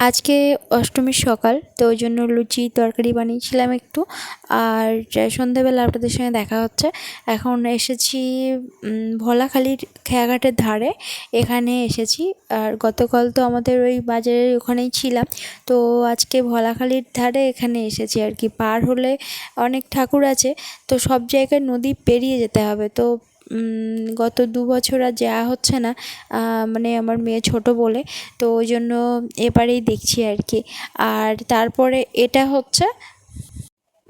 আজকে অষ্টমীর সকাল, তো ওই জন্য লুচি তরকারি বানিয়েছিলাম একটু। আর সন্ধ্যেবেলা আপনাদের সঙ্গে দেখা হচ্ছে। এখন এসেছি ভোলাখালির খেয়াঘাটের ধারে। এখানে এসেছি। আর গতকাল তো আমাদের ওই বাজারের ওখানেই ছিলাম। তো আজকে ভোলাখালির ধারে এখানে এসেছি আর কি। পার হলে অনেক ঠাকুর আছে। তো সব জায়গায় নদী পেরিয়ে যেতে হবে। তো গত দু বছর আর যাওয়া হচ্ছে না মানে আমার মেয়ে ছোট বলে, তো ওই জন্য এবারেই দেখছি আর কি। আর তারপরে এটা হচ্ছে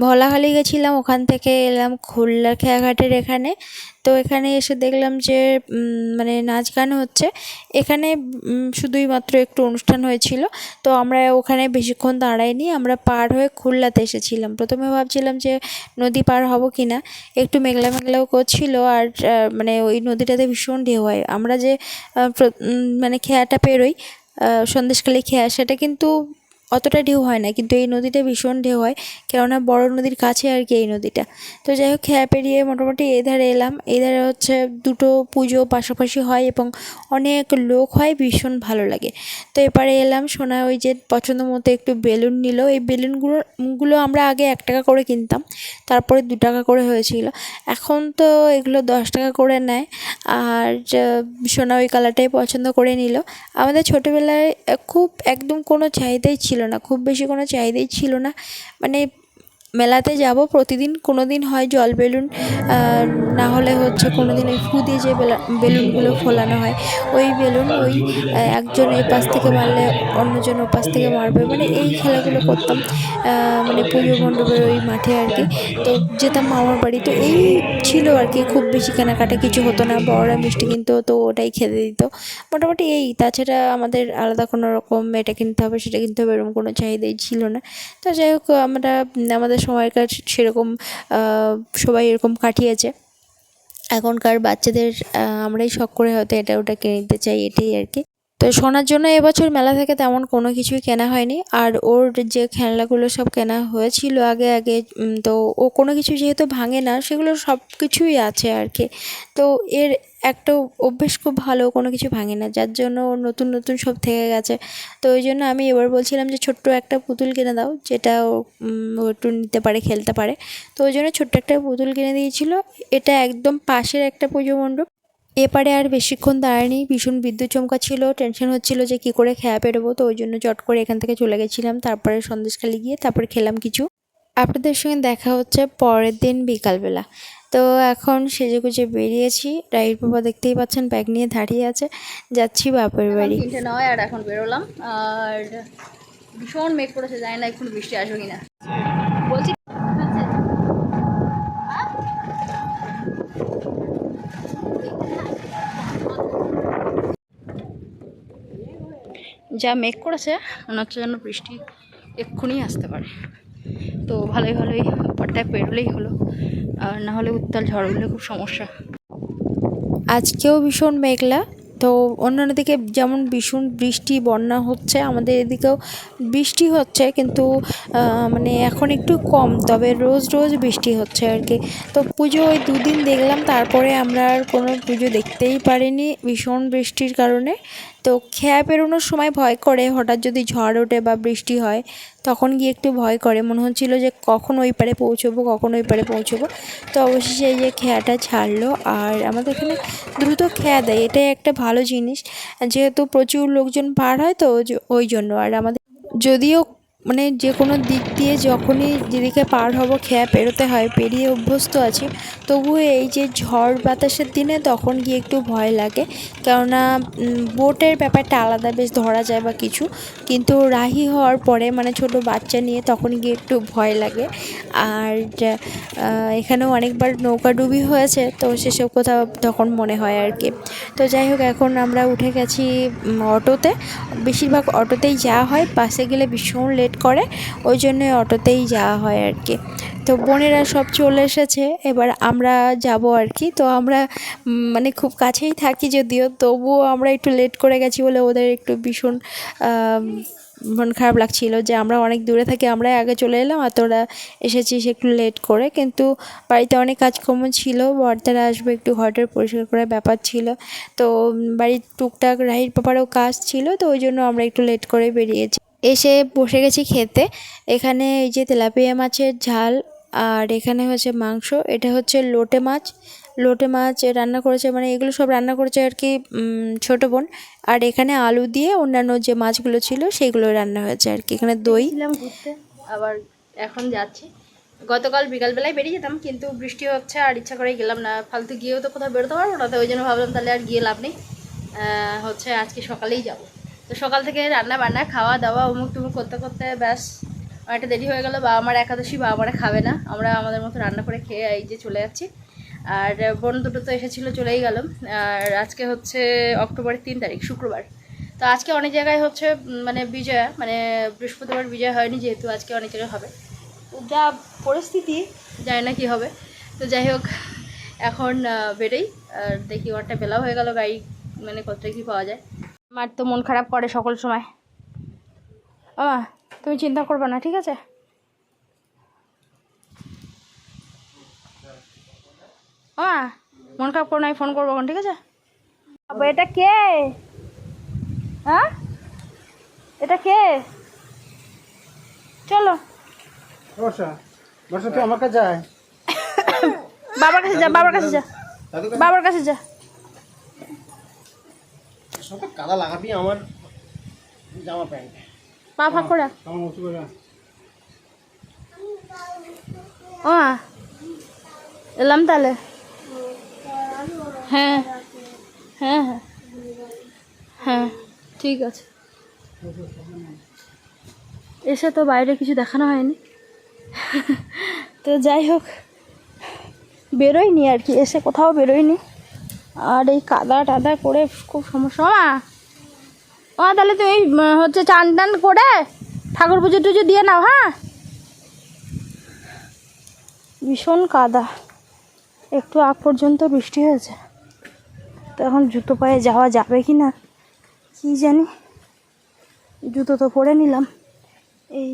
ভোলাখালি গেছিলাম ওখান থেকে এলাম খুলনা খেয়াঘাটের এখানে। তো এখানে এসে দেখলাম যে মানে নাচ গান হচ্ছে। এখানে শুধুই মাত্র একটু অনুষ্ঠান হয়েছিল। তো আমরা ওখানে বেশিক্ষণ দাঁড়াইনি আমরা পার হয়ে খুলনাতে এসেছিলাম। প্রথমে ভাবছিলাম যে নদী পার হব কি না একটু মেঘলা মেঘলাও করছিল আর মানে ওই নদীটাতে ভীষণ ঢেউ হয়। আমরা যে মানে খেয়াটা পেরোই আহ, সন্দেশখালি খেয়া সেটা কিন্তু অতটা ঢেউ হয় না, কিন্তু এই নদীটা ভীষণ ঢেউ হয়, কেননা বড় নদীর কাছে আর কি এই নদীটা। তো যাই হোক, খেয়া পেরিয়ে মোটামুটি এধারে এলাম। এধারে হচ্ছে দুটো পুজো পাশাপাশি হয় এবং অনেক লোক হয়, ভীষণ ভালো লাগে। তো এপারে এলাম, সোনা ওই যে পছন্দ মতো একটু বেলুন নিল। এই বেলুনগুলো, গুলো আমরা আগে এক টাকা করে কিনতাম, তারপরে দু টাকা করে হয়েছিল। এখন তো এগুলো দশ টাকা করে নেয়, আর সোনা ওই কালারটাই পছন্দ করে নিল। আমাদের ছোটোবেলায় খুব একদম কোনো চাহিদাই ছিল না খুব বেশি কোনো চাহিদাই ছিল না। মানে মেলাতে যাব। প্রতিদিন কোনো দিন হয় জল বেলুন না হলে হচ্ছে কোনো দিন ওই ফু দিয়ে যে বেলা- বেলুনগুলো ফোলানো হয়, ওই বেলুন ওই একজন এই পাশ থেকে মারলে অন্যজন ও পাশ থেকে মারবে। মানে এই খেলাগুলো করতাম মানে পুজো মণ্ডপের ওই মাঠে আর কি। তো যেতাম মামার বাড়ি। তো এই ছিল আর কি, খুব বেশি কেনাকাটা কিছু হতো না, বড়রা মিষ্টি কিনতো তো ওটাই খেতে দিত। মোটামুটি এই, তাছাড়া আমাদের আলাদা কোনো রকম এটা কিনতে হবে, সেটা কিনতে হবে, এরকম কোনো চাহিদাই ছিল না। তো যাই হোক, আমরা আমাদের সময়কার সেরকম সবাই এরকম কাটিয়েছে। এখনকার বাচ্চাদের আমরাই শখ করে হয়তো এটা ওটা কিনে দিতে চাই, এটাই আর কি। তো সোনার জন্য এবছর মেলা থেকে তেমন কোনো কিছুই কেনা হয়নি। আর ওর যে খেলনাগুলো সব কেনা হয়েছিল আগে আগে তো ও কোনো কিছু যেহেতু ভাঙে না, সেগুলো সব কিছুই আছে আর কি। তো এর একটা অভ্যেস খুব ভালো, কোনো কিছু ভাঙে না। যার জন্য নতুন নতুন সব থেকে গেছে। তো ওই জন্য আমি এবার বলছিলাম যে ছোট্ট একটা পুতুল কিনে দাও, যেটা ও একটু নিতে পারে, খেলতে পারে। তো ওই জন্য ছোট্ট একটা পুতুল কিনে দিয়েছিল। এটা একদম পাশের একটা পুজো মণ্ডপ। এপারে আর বেশিক্ষণ দাঁড়ায়নি। ভীষণ বিদ্যুৎ চমকা ছিল টেনশন হচ্ছিল যে কী করে খেয়া পেরোবো তো ওই জন্য চট করে এখান থেকে চলে গেছিলাম। তারপরে সন্দেশখালি গিয়ে তারপরে খেলাম কিছু। আপনাদের সঙ্গে দেখা হচ্ছে পরের দিন বিকালবেলা। তো এখন সেজে গুজে বেরিয়েছি। রাইট বাবা দেখতেই পাচ্ছেন ব্যাগ নিয়ে দাঁড়িয়ে আছে। যাচ্ছি বাপের বাড়ি। তিনটে নয় আর এখন বেরোলাম। আর ভীষণ মেঘ করেছে জানি না এখন বৃষ্টি আসবে কিনা। যা মেঘ করেছে, মনে হচ্ছে যেন বৃষ্টি এক্ষুনি আসতে পারে। তো ভালোই ভালোই ব্যাপারটা পেরোলেই হলো। আর না হলে উত্তাল ঝড় হলে খুব সমস্যা। আজকেও ভীষণ মেঘলা। তো অন্যান্য দিকে যেমন ভীষণ বৃষ্টি, বন্যা হচ্ছে, আমাদের এদিকেও বৃষ্টি হচ্ছে কিন্তু মানে এখন একটু কম, তবে রোজ রোজ বৃষ্টি হচ্ছে আর কি। তো পুজো ওই দুদিন দেখলাম, তারপরে আমরা আর কোনো পুজো দেখতেই পারিনি ভীষণ বৃষ্টির কারণে। তো খেয়া পেরোনোর সময় ভয় করে, হঠাৎ যদি ঝড় ওঠে বা বৃষ্টি হয়, তখন গিয়ে একটু ভয় করে। মনে হচ্ছিল যে কখন ওই পারে পৌঁছবো, কখন ওই পারে পৌঁছবো। তো অবশেষে যে খেয়াটা ছাড়লো, আর আমাদের এখানে দ্রুত খেয়া দেয়, এটাই একটা জিনিস। যেহেতু প্রচুর লোকজন পার হয় তো ওই জন্য। আর আমাদের যদিও মানে যে কোনো দিক দিয়ে যখনই যেদিকে পার হব, খেয়া পেরোতে হয়, পেরিয়ে অভ্যস্ত আছি, তবুও এই যে ঝড় বাতাসের দিনে তখন গিয়ে একটু ভয় লাগে। কেননা বোটের ব্যাপারটা আলাদা, বেশ ধরা যায় বা কিছু। কিন্তু রাহি হওয়ার পরে মানে ছোট বাচ্চা নিয়ে তখন গিয়ে একটু ভয় লাগে। আর এখানেও অনেকবার নৌকা ডুবি হয়েছে, তো সেসব কথা তখন মনে হয় আর কি। তো যাই হোক, এখন আমরা উঠে গেছি অটোতে। বেশিরভাগ অটোতেই যাওয়া হয়, বাসে গেলে ভীষণ লেট করে, ওই জন্য অটোতেই যাওয়া হয় আর কি। তো বোনেরা সব চলে এসেছে, এবার আমরা যাব আর কি। তো আমরা মানে খুব কাছেই থাকি যদিও, তবুও আমরা একটু লেট করে গেছি বলে ওদের একটু ভীষণ মন খারাপ লাগছিল যে আমরা অনেক দূরে থাকি, আমরাই আগে চলে এলাম আর তোরা এসেছিস একটু লেট করে। কিন্তু বাড়িতে অনেক কাজকর্ম ছিল বর্তারা আসবে একটু ঘরটার পরিষ্কার করার ব্যাপার ছিল। তো বাড়ির টুকটাক রাহির পাপারও কাজ ছিল, তো ওই জন্য আমরা একটু লেট করে বেরিয়েছি। এসে বসে গেছি খেতে। এখানে এই যে তেলাপিয়া মাছের ঝাল, আর এখানে হচ্ছে মাংস, এটা হচ্ছে লোটে মাছ। লোটে মাছ রান্না করেছে মানে এগুলো সব রান্না করেছে আর কি ছোটো বোন। আর এখানে আলু দিয়ে অন্যান্য যে মাছগুলো ছিল, সেগুলো রান্না হয়েছে আর কি। এখানে দই। আবার এখন যাচ্ছি। গতকাল বিকালবেলায় বেরিয়ে যেতাম, কিন্তু বৃষ্টি হচ্ছে আর ইচ্ছা করেই গেলাম না। ফালতু গিয়েও তো কোথাও বেরোতে পারব না, তো ওই জন্য ভাবলাম তাহলে আর গিয়ে লাভ নেই। হচ্ছে আজকে সকালেই যাব। তো সকাল থেকে রান্না বান্না, খাওয়া দাওয়া, অমুক টুমুক করতে করতে ব্যাস অনেকটা দেরি হয়ে গেল। বাবা মার একাদশী, বাবা মারা খাবে না। আমরা আমাদের মতো রান্না করে খেয়ে এই যে চলে যাচ্ছি। আর বোন দুটো তো এসেছিল, চলেই গেল আর আজকে হচ্ছে অক্টোবরের তিন তারিখ, শুক্রবার। তো আজকে অনেক জায়গায় হচ্ছে মানে বিজয়া মানে বৃহস্পতিবার বিজয় হয়নি যেহেতু আজকে অনেক জায়গায় হবে। যা পরিস্থিতি, জানি না কি হবে। তো যাই হোক, এখন বেরোই। আর দেখি ওরটা বেলা হয়ে গেল, গাড়ি মানে কতটা কি পাওয়া যায়। আমার তো মন খারাপ করে সকল সময়। ও তুমি চিন্তা করবে না ঠিক আছে? ও মন খারাপ করো না আমি ফোন করব ঠিক আছে? আবার এটা কে? হ্যাঁ? এটা কে? চলো। আমার কাছে যায় বাবার কাছে যা বাবার কাছে যা। বাবার কাছে যা। সব কাদা লাগাবি আমার জামা প্যান্ট। পা ফাঁক রাখ। আমার মতো করে। ও এলাম তাহলে। হ্যাঁ। হ্যাঁ হ্যাঁ। হ্যাঁ ঠিক আছে। এসে তো বাইরে কিছু দেখানো হয়নি। তো যাই হোক বেরোয়নি আর কি। এসে কোথাও বেরোয়নি। আর এই কাদা টাদা করে খুব সমস্যা। মা ও তাহলে তুমি হচ্ছে চান টান করে ঠাকুর পুজো টুজো দিয়ে নাও হ্যাঁ? ভীষণ কাদা। একটু আগ পর্যন্ত বৃষ্টি হয়েছে। তো এখন জুতো পায়ে যাওয়া যাবে কি না? কী জানি? জুতো তো পরে নিলাম। এই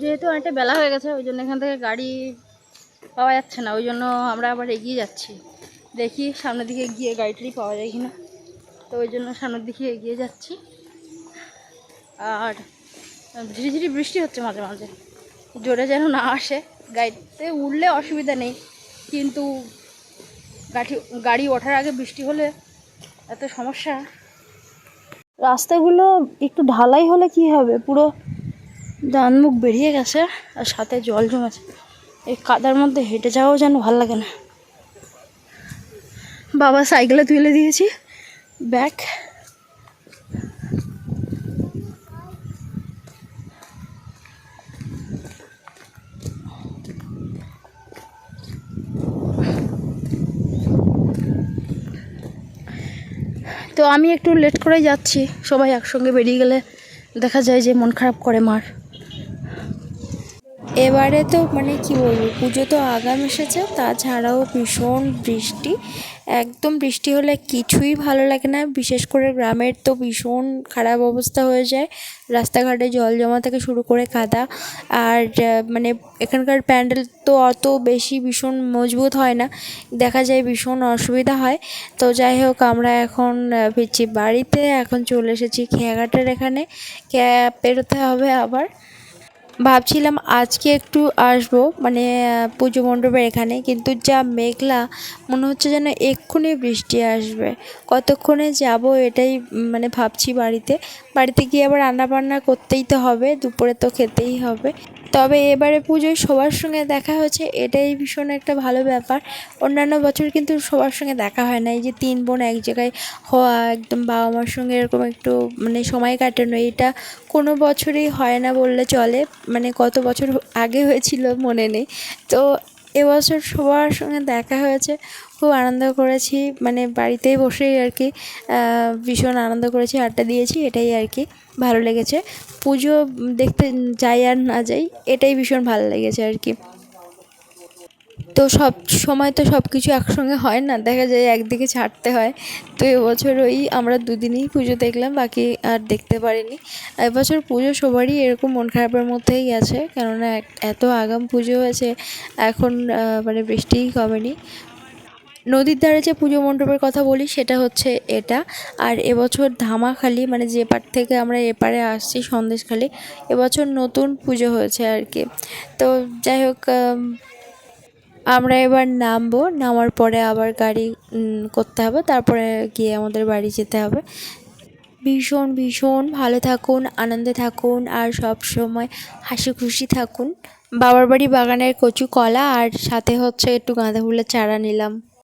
যেহেতু অনেকটা বেলা হয়ে গেছে, ওই জন্য এখান থেকে গাড়ি পাওয়া যাচ্ছে না, ওই জন্য আমরা আবার এগিয়ে যাচ্ছি। দেখি সামনের দিকে গিয়ে গাড়িটারি পাওয়া যায় কিনা। তো ওই জন্য সামনের দিকে এগিয়ে যাচ্ছি। আর ঝিরি ঝিরি বৃষ্টি হচ্ছে মাঝে মাঝে। জোরে যেন না আসে। গাড়িতে উঠলে অসুবিধা নেই, কিন্তু গাড়ি গাড়ি ওঠার আগে বৃষ্টি হলে এত সমস্যা। রাস্তাগুলো একটু ঢালাই হলে কি হবে? পুরো ডান মুখ বেরিয়ে গেছে আর সাথে জল জমেছে। এই কাদার মধ্যে হেঁটে যাওয়াও যেন ভালো লাগে না। বাবা সাইকেলে তুলে দিয়েছি। ব্যাগ। তো আমি একটু লেট করেই যাচ্ছি। সবাই একসঙ্গে বেরিয়ে গেলে দেখা যায় যে মন খারাপ করে মার। এবারে তো মানে কি বলব, পুজো তো আগাম এসেছে, তাছাড়াও ভীষণ বৃষ্টি। একদম বৃষ্টি হলে কিছুই ভালো লাগে না, বিশেষ করে গ্রামের তো ভীষণ খারাপ অবস্থা হয়ে যায়। রাস্তাঘাটে জল জমা থেকে শুরু করে কাদা আর মানে এখানকার প্যান্ডেল তো অত বেশি ভীষণ মজবুত হয় না, দেখা যায় ভীষণ অসুবিধা হয়। তো যাই হোক, আমরা এখন ফিরছি বাড়িতে, এখন চলে এসেছি খেয়াঘাটের এখানে, ক্যাব পেরোতে হবে আবার। ভাবছিলাম আজকে একটু আসব মানে পুজো মণ্ডপের এখানে, কিন্তু যা মেঘলা, মনে হচ্ছে যেন এক্ষুনি বৃষ্টি আসবে। কতক্ষণে যাব এটাই মানে ভাবছি বাড়িতে। বাড়িতে গিয়ে আবার রান্না বান্না করতেই তো হবে, দুপুরে তো খেতেই হবে। তবে এবারে পুজোয় সবার সঙ্গে দেখা হয়েছে, এটাই ভীষণ একটা ভালো ব্যাপার। অন্যান্য বছর কিন্তু সবার সঙ্গে দেখা হয় না, এই যে তিন বোন এক জায়গায় হওয়া, একদম বাবা মার সঙ্গে এরকম একটু মানে সময় কাটানো এটা কোনো বছরই হয় না বললে চলে। মানে কত বছর আগে হয়েছিল মনে নেই। তো এবছর সবার সঙ্গে দেখা হয়েছে। খুব আনন্দ করেছি। মানে বাড়িতেই বসেই আর কি ভীষণ আনন্দ করেছি, আড্ডা দিয়েছি, এটাই আর কি ভালো লেগেছে। পুজো দেখতে যাই আর না যাই, এটাই ভীষণ ভালো লেগেছে আর কি। তো সব সময় তো সব কিছু একসঙ্গে হয় না, দেখা যায় একদিকে ছাড়তে হয়। তো এবছর ওই আমরা দুদিনই পুজো দেখলাম, বাকি আর দেখতে পারিনি। এবছর পুজো সবারই এরকম মন খারাপের মধ্যেই আছে, কেননা এত আগাম পুজো হয়েছে, এখন মানে বৃষ্টিই কমেনি। নদীর ধারে যে পুজো মণ্ডপের কথা বলি, সেটা হচ্ছে এটা। আর এবছর ধামাখালি মানে যে পার থেকে আমরা এপারে আসছি, সন্দেশখালি, এবছর নতুন পুজো হয়েছে আর কি। তো যাই হোক আমরা এবার নামবো, নামার পরে আবার গাড়ি করতে হবে, তারপরে গিয়ে আমাদের বাড়ি যেতে হবে। ভীষণ ভীষণ ভালো থাকুন, আনন্দে থাকুন, আর সব সময় হাসি খুশি থাকুন। বাবার বাড়ি বাগানের কচু কলা আর সাথে হচ্ছে একটু গাঁদা ফুলের চারা নিলাম।